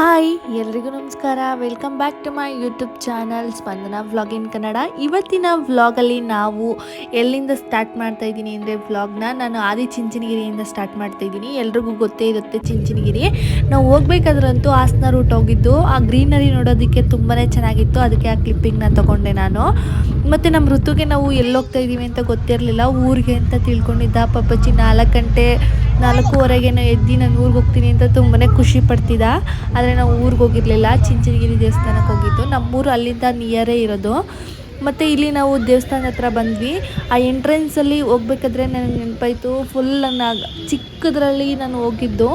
Hi, ಎಲ್ರಿಗೂ ನಮಸ್ಕಾರ. Welcome back to my YouTube channel Spandana vlog in Kannada. ಇವತ್ತಿನ ವ್ಲಾಗಲ್ಲಿ ನಾವು ಎಲ್ಲಿಂದ ಸ್ಟಾರ್ಟ್ ಮಾಡ್ತಾ ಇದ್ದೀನಿ ಅಂದರೆ ವ್ಲಾಗ್ನ ನಾನು ಆದಿ ಚಿಂಚನಗಿರಿಯಿಂದ ಸ್ಟಾರ್ಟ್ ಮಾಡ್ತಾ ಇದ್ದೀನಿ. ಎಲ್ರಿಗೂ ಗೊತ್ತೇ ಇರುತ್ತೆ ಚಿಂಚನಗಿರಿ. ನಾವು ಹೋಗ್ಬೇಕಾದ್ರಂತೂ ಹಾಸನ ರೂಟ್ ಹೋಗಿದ್ದು. ಆ ಗ್ರೀನರಿ ನೋಡೋದಕ್ಕೆ ತುಂಬಾ ಚೆನ್ನಾಗಿತ್ತು. ಅದಕ್ಕೆ ಆ ಕ್ಲಿಪ್ಪಿಂಗ್ನ ತೊಗೊಂಡೆ ನಾನು. ಮತ್ತು ನಮ್ಮ ಋತುಗೆ ನಾವು ಎಲ್ಲಿ ಹೋಗ್ತಾ ಇದ್ದೀವಿ ಅಂತ ಗೊತ್ತಿರಲಿಲ್ಲ. ಊರಿಗೆ ಅಂತ ತಿಳ್ಕೊಂಡಿದ್ದ ಪಪ್ಪಚ್ಚಿ ನಾಲ್ಕು ಗಂಟೆ ನಾಲ್ಕೂವರೆಗೇನೋ ಎದ್ದು ನಾನು ಊರಿಗೆ ಹೋಗ್ತೀನಿ ಅಂತ ತುಂಬಾ ಖುಷಿ ಪಡ್ತಿದ್ದ. ಆದರೆ ಆದರೆ ನಾವು ಊರಿಗೆ ಹೋಗಿರಲಿಲ್ಲ, ಚಿಂಚನಗಿರಿ ದೇವಸ್ಥಾನಕ್ಕೆ ಹೋಗಿದ್ದು. ನಮ್ಮೂರು ಅಲ್ಲಿಂದ ನಿಯರೇ ಇರೋದು. ಮತ್ತು ಇಲ್ಲಿ ನಾವು ದೇವಸ್ಥಾನ ಹತ್ರ ಬಂದ್ವಿ. ಆ ಎಂಟ್ರೆನ್ಸಲ್ಲಿ ಹೋಗ್ಬೇಕಾದ್ರೆ ನನಗೆ ನೆನಪಾಯಿತು ಫುಲ್ ನನ್ನ ಚಿಕ್ಕದ್ರಲ್ಲಿ ನಾನು ಹೋಗಿದ್ದು.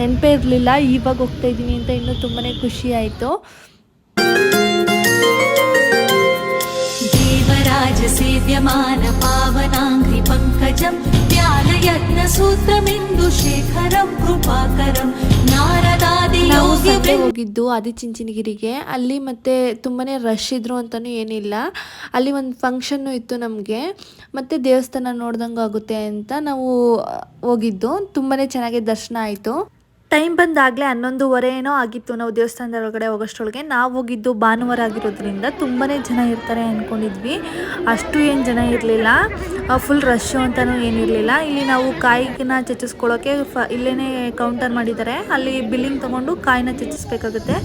ನೆನಪೇ ಇರಲಿಲ್ಲ, ಇವಾಗ ಹೋಗ್ತಾ ಇದ್ದೀನಿ ಅಂತ ಇನ್ನೂ ತುಂಬಾ ಖುಷಿ ಆಯಿತು. ದೇವರಾಜ ಸೇವ್ಯಮಾನ ಪಾವನಾಂಗ್ರಿ. ಹೋಗಿದ್ದು ಆದಿಚಿಂಚಿನಗಿರಿಗೆ. ಅಲ್ಲಿ ಮತ್ತೆ ತುಂಬಾನೇ ರಶ್ ಇದ್ರು ಅಂತಾನು ಏನಿಲ್ಲ. ಅಲ್ಲಿ ಒಂದು ಫಂಕ್ಷನ್ ಇತ್ತು ನಮಗೆ. ಮತ್ತೆ ದೇವಸ್ಥಾನ ನೋಡ್ದಂಗೆ ಆಗುತ್ತೆ ಅಂತ ನಾವು ಹೋಗಿದ್ದು. ತುಂಬಾನೇ ಚೆನ್ನಾಗಿ ದರ್ಶನ ಆಯಿತು. ಟೈಮ್ ಬಂದಾಗಲೇ ಹನ್ನೊಂದುವರೆ ಏನೋ ಆಗಿತ್ತು ನಾವು ದೇವಸ್ಥಾನದ ಒಳಗಡೆ ಹೋಗೋಷ್ಟೊಳಗೆ. ನಾವು ಹೋಗಿದ್ದು ಭಾನುವಾರ ಆಗಿರೋದ್ರಿಂದ ತುಂಬಾ ಜನ ಇರ್ತಾರೆ ಅಂದ್ಕೊಂಡಿದ್ವಿ ಅಷ್ಟು ಏನು ಜನ ಇರಲಿಲ್ಲ. ಫುಲ್ ರಶ್ಶು ಅಂತಲೂ ಏನಿರಲಿಲ್ಲ ಇಲ್ಲಿ ನಾವು ಕಾಯಿನ ಚಚ್ಚಿಸ್ಕೊಳ್ಳೋಕೆ ಫ ಇಲ್ಲೇ ಕೌಂಟರ್ ಮಾಡಿದ್ದಾರೆ. ಅಲ್ಲಿ ಬಿಲ್ಲಿಂಗ್ ತೊಗೊಂಡು ಕಾಯಿನ ಚಚ್ಚಿಸ್ಬೇಕಾಗುತ್ತೆ.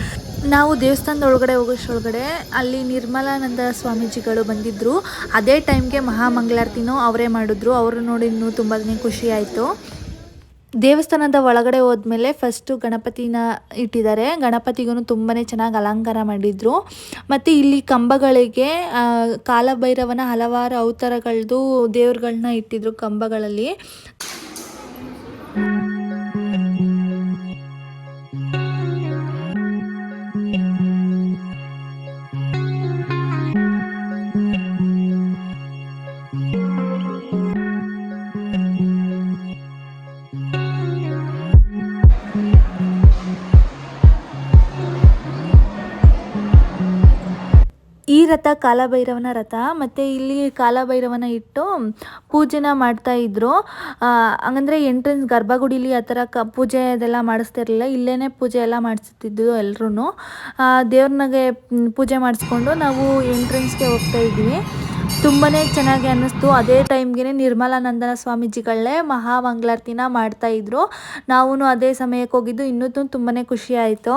ನಾವು ದೇವಸ್ಥಾನದ ಒಳಗಡೆ ಹೋಗೋಷ್ಟೊಳಗಡೆ ಅಲ್ಲಿ ನಿರ್ಮಲಾನಂದ ಸ್ವಾಮೀಜಿಗಳು ಬಂದಿದ್ದರು ಅದೇ ಟೈಮ್ಗೆ ಮಹಾಮಂಗಳಾರತಿನೂ ಅವರೇ ಮಾಡಿದ್ರು. ಅವರು ನೋಡಿ ಇನ್ನೂ ತುಂಬಾ ಖುಷಿ ಆಯಿತು. ದೇವಸ್ಥಾನದ ಒಳಗಡೆ ಹೋದ್ಮೇಲೆ ಫಸ್ಟು ಗಣಪತಿನ ಇಟ್ಟಿದ್ದಾರೆ. ಗಣಪತಿಗೂ ತುಂಬಾ ಚೆನ್ನಾಗಿ ಅಲಂಕಾರ ಮಾಡಿದ್ರು. ಮತ್ತು ಇಲ್ಲಿ ಕಂಬಗಳಿಗೆ ಕಾಲಭೈರವನ ಹಲವಾರು ಅವತಾರಗಳದ್ದು ದೇವ್ರುಗಳನ್ನ ಇಟ್ಟಿದ್ರು ಕಂಬಗಳಲ್ಲಿ. ರಥ, ಕಾಲಭೈರವನ ರಥ, ಮತ್ತು ಇಲ್ಲಿ ಕಾಲಭೈರವನ ಇಟ್ಟು ಪೂಜೆನ ಮಾಡ್ತಾ ಇದ್ರು. ಹಂಗಂದ್ರೆ ಎಂಟ್ರೆನ್ಸ್ ಗರ್ಭಗುಡಿಲಿ ಆ ಥರ ಕ, ಪೂಜೆ ಅದೆಲ್ಲ ಮಾಡಿಸ್ತಿರ್ಲಿಲ್ಲ. ಇಲ್ಲೇ ಪೂಜೆ ಎಲ್ಲ ಮಾಡಿಸ್ತಿದ್ದು ಎಲ್ರೂ ದೇವ್ರನಾಗೆ ಪೂಜೆ ಮಾಡಿಸ್ಕೊಂಡು ನಾವು ಎಂಟ್ರೆನ್ಸ್ಗೆ ಹೋಗ್ತಾ ಇದ್ವಿ. ತುಂಬಾ ಚೆನ್ನಾಗಿ ಅನ್ನಿಸ್ತು. ಅದೇ ಟೈಮ್ಗೆ ನಿರ್ಮಲಾನಂದನ ಸ್ವಾಮೀಜಿಗಳೇ ಮಹಾಮಂಗಳಾರತಿನ ಮಾಡ್ತಾ ಇದ್ರು. ನಾವು ಅದೇ ಸಮಯಕ್ಕೆ ಹೋಗಿದ್ದು. ಇನ್ನೂ ತುಂಬಾ ಖುಷಿ ಆಯಿತು.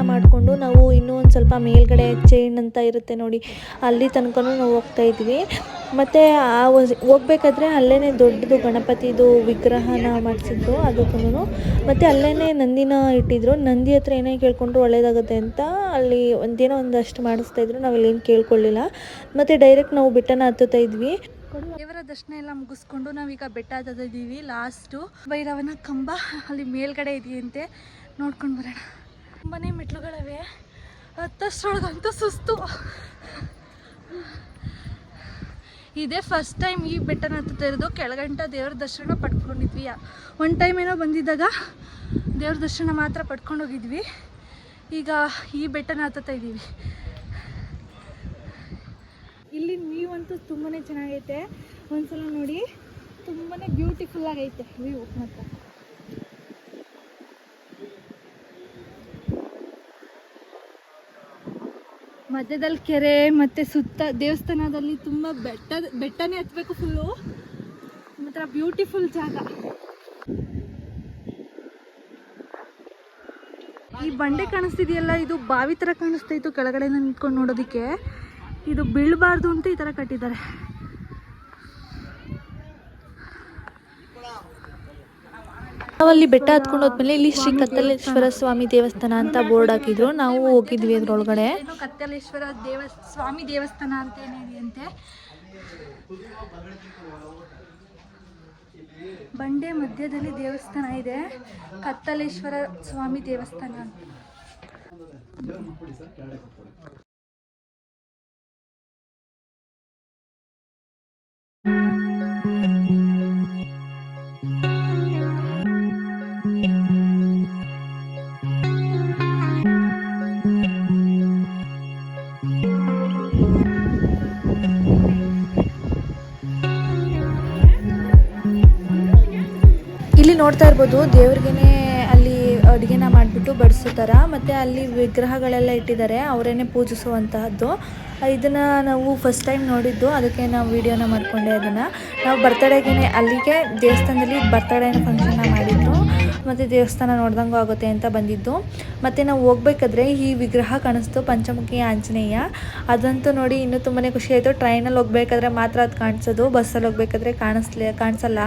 ದರ್ಶನ ಮಾಡಿಕೊಂಡು ನಾವು ಇನ್ನೂ ಒಂದು ಸ್ವಲ್ಪ ಮೇಲ್ಗಡೆ ಚೈನ್ ಅಂತ ಇರುತ್ತೆ ನೋಡಿ. ಅಲ್ಲಿ ತನಕ ನಾವು ಹೋಗ್ತಾ ಇದ್ವಿ. ಮತ್ತು ಆ ಹೋಗ್ಬೇಕಾದ್ರೆ ಅಲ್ಲೇ ದೊಡ್ಡದು ಗಣಪತಿದು ವಿಗ್ರಹನ ಮಾಡಿಸಿದ್ರು ಅದಕ್ಕೂ ಮತ್ತು ಅಲ್ಲೇ ನಂದಿನ ಇಟ್ಟಿದ್ರು. ನಂದಿ ಹತ್ರ ಏನೇ ಕೇಳ್ಕೊಂಡ್ರು ಒಳ್ಳೇದಾಗುತ್ತೆ ಅಂತ ಅಲ್ಲಿ ಒಂದೇನೋ ಒಂದಷ್ಟು ಮಾಡಿಸ್ತಾ ಇದ್ರು. ನಾವು ಏನು ಕೇಳ್ಕೊಳ್ಳಿಲ್ಲ. ಮತ್ತು ಡೈರೆಕ್ಟ್ ನಾವು ಬೆಟ್ಟನ ಹತ್ತುತ್ತಾ ಇದ್ವಿ. ದೇವರ ದರ್ಶನ ಎಲ್ಲ ಮುಗಿಸ್ಕೊಂಡು ನಾವೀಗ ಬೆಟ್ಟ ಹತ್ತದಿದ್ದೀವಿ ಲಾಸ್ಟು ಭೈರವನ ಕಂಬ ಅಲ್ಲಿ ಮೇಲ್ಗಡೆ ಇದೆಯಂತೆ. ನೋಡ್ಕೊಂಡು ಬರೋಣ. ತುಂಬಾ ಮೆಟ್ಲುಗಳಿವೆ ಹತ್ತಷ್ಟೊಳಗಂತೂ ಸುಸ್ತು. ಇದೇ ಫಸ್ಟ್ ಟೈಮ್ ಈ ಬೆಟ್ಟನ ಇರೋದು ಕೆಳಗಂಟ ದೇವ್ರ ದರ್ಶನ ಪಡ್ಕೊಂಡಿದ್ವಿ. ಒನ್ ಟೈಮ್ ಏನೋ ಬಂದಿದ್ದಾಗ ದೇವ್ರ ದರ್ಶನ ಮಾತ್ರ ಪಡ್ಕೊಂಡು ಹೋಗಿದ್ವಿ. ಈಗ ಈ ಬೆಟ್ಟನ ಹತ್ತುತ್ತಾ ಇದ್ದೀವಿ ಇಲ್ಲಿ ವ್ಯೂ ಅಂತೂ ತುಂಬಾ ಚೆನ್ನಾಗೈತೆ. ಒಂದ್ಸಲ ನೋಡಿ ತುಂಬಾ ಬ್ಯೂಟಿಫುಲ್ ಆಗೈತೆ ವ್ಯೂ ಮಾತ್ರ. ಮಧ್ಯದಲ್ಲಿ ಕೆರೆ, ಮತ್ತು ಸುತ್ತ ದೇವಸ್ಥಾನದಲ್ಲಿ ತುಂಬ ಬೆಟ್ಟ, ಬೆಟ್ಟನೇ ಹತ್ಬೇಕು ಫುಲ್ಲು ಮಾತ್ರ ಬ್ಯೂಟಿಫುಲ್ ಜಾಗ. ಈ ಬಂಡೆ ಕಾಣಿಸ್ತಿದೆಯಲ್ಲ? ಇದು ಬಾವಿ ಥರ ಕಾಣಿಸ್ತಾ ಇತ್ತು ಕೆಳಗಡೆ ನಿಂತ್ಕೊಂಡು ನೋಡೋದಕ್ಕೆ. ಇದು ಬೀಳಬಾರ್ದು ಅಂತ ಈ ಥರ ಕಟ್ಟಿದ್ದಾರೆ. ನಾವಲ್ಲಿ ಬೆಟ್ಟ ಹತ್ಕೊಂಡು ಹೋದ್ಮೇಲೆ ಇಲ್ಲಿ ಶ್ರೀ ಕತ್ತಲೇಶ್ವರ ಸ್ವಾಮಿ ದೇವಸ್ಥಾನ ಅಂತ ಬೋರ್ಡ್ ಹಾಕಿದ್ರು. ನಾವು ಹೋಗಿದ್ವಿ ಅದ್ರೊಳಗಡೆ. ಕತ್ತಲೇಶ್ವರ ದೇವ, ಸ್ವಾಮಿ ದೇವಸ್ಥಾನ ಅಂತ ಏನಿದೆಯಂತೆ ಬಂಡೆ ಮಧ್ಯದಲ್ಲಿ ದೇವಸ್ಥಾನ ಇದೆ. ಕತ್ತಲೇಶ್ವರ ಸ್ವಾಮಿ ದೇವಸ್ಥಾನ ಅಂತ. ಇಲ್ಲಿ ನೋಡ್ತಾ ಇರ್ಬೋದು, ದೇವ್ರಿಗೇನೆ ಅಲ್ಲಿ ಅಡುಗೆನ ಮಾಡಿಬಿಟ್ಟು ಬಡಿಸೋ ಥರ, ಮತ್ತು ಅಲ್ಲಿ ವಿಗ್ರಹಗಳೆಲ್ಲ ಇಟ್ಟಿದ್ದಾರೆ, ಅವರೇನೆ ಪೂಜಿಸುವಂತಹದ್ದು. ಇದನ್ನು ನಾವು ಫಸ್ಟ್ ಟೈಮ್ ನೋಡಿದ್ದು, ಅದಕ್ಕೆ ನಾವು ವಿಡಿಯೋನ ಮಾಡಿಕೊಂಡೆ ಅದನ್ನು ನಾವು ಬರ್ತಡೇಗೆ ಅಲ್ಲಿಗೆ, ದೇವಸ್ಥಾನದಲ್ಲಿ ಬರ್ತಡೇನ ಫಂಕ್ಷನ್ನ ಮಾಡಿದ್ದು, ಮತ್ತು ದೇವಸ್ಥಾನ ನೋಡ್ದಂಗೂ ಆಗುತ್ತೆ ಅಂತ ಬಂದಿದ್ದು. ಮತ್ತು ನಾವು ಹೋಗ್ಬೇಕಾದ್ರೆ ಈ ವಿಗ್ರಹ ಕಾಣಿಸ್ತು ಪಂಚಮುಖಿ ಆಂಜನೇಯ. ಅದಂತೂ ನೋಡಿ ಇನ್ನೂ ತುಂಬಾ ಖುಷಿ ಆಯಿತು. ಟ್ರೈನಲ್ಲಿ ಹೋಗ್ಬೇಕಾದ್ರೆ ಮಾತ್ರ ಅದು ಕಾಣಿಸೋದು ಬಸ್ಸಲ್ಲಿ ಹೋಗ್ಬೇಕಾದ್ರೆ ಕಾಣಿಸ್ಲೇ, ಕಾಣಿಸಲ್ಲ.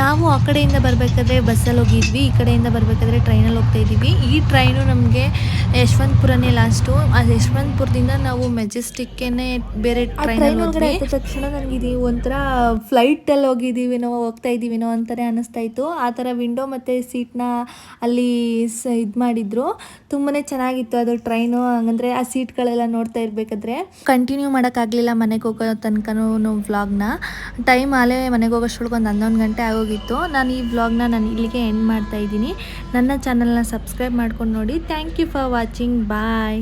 ನಾವು ಆ ಕಡೆಯಿಂದ ಬರಬೇಕಾದ್ರೆ ಬಸ್ಸಲ್ಲಿ ಹೋಗಿದ್ವಿ ಈ ಕಡೆಯಿಂದ ಬರಬೇಕಾದ್ರೆ ಟ್ರೈನಲ್ಲಿ ಹೋಗ್ತಾ ಇದ್ದೀವಿ. ಈ ಟ್ರೈನು ನಮಗೆ ಯಶವಂತಪುರನೇ ಲಾಸ್ಟು ಆ ಯಶವಂತಪುರದಿಂದ ನಾವು ಮೆಜೆಸ್ಟಿಕ್ಕೇನೆ ಬೇರೆ ಟ್ರೈನ್ ಒಳಗಡೆ ಆದ ತಕ್ಷಣ ನನಗೆ ಇದು ಒಂಥರ ಫ್ಲೈಟಲ್ಲಿ ಹೋಗಿದ್ದೀವಿನೋ ಹೋಗ್ತಾ ಇದ್ದೀವಿನೋ ಅಂತಲೇ ಅನ್ನಿಸ್ತಾ ಇತ್ತು. ಆ ಥರ ವಿಂಡೋ ಮತ್ತು ಸೀಟ್ನ ಅಲ್ಲಿ ಸ ಇದು ಮಾಡಿದ್ರು. ತುಂಬಾ ಚೆನ್ನಾಗಿತ್ತು ಅದು ಟ್ರೈನು ಹಂಗಂದರೆ ಆ ಸೀಟ್ಗಳೆಲ್ಲ ನೋಡ್ತಾ ಇರಬೇಕಾದ್ರೆ. ಕಂಟಿನ್ಯೂ ಮಾಡೋಕ್ಕಾಗಲಿಲ್ಲ ಮನೆಗೆ ಹೋಗೋ ತನಕನೂ ವ್ಲಾಗ್ನ ಟೈಮ್ ಆಲೇ ಮನೆಗೆ ಹೋಗೋಷ್ಟೊಳಗೆ ಒಂದು ಹನ್ನೊಂದು ಗಂಟೆ ಆಗೋಗಿತ್ತು. ನಾನು ಈ ವ್ಲಾಗ್ನ ನಾನು ಇಲ್ಲಿಗೆ ಎಂಡ್ ಮಾಡ್ತಾ ಇದ್ದೀನಿ. ನನ್ನ ಚಾನಲ್ನ ಸಬ್ಸ್ಕ್ರೈಬ್ ಮಾಡ್ಕೊಂಡು ನೋಡಿ. Thank you for watching bye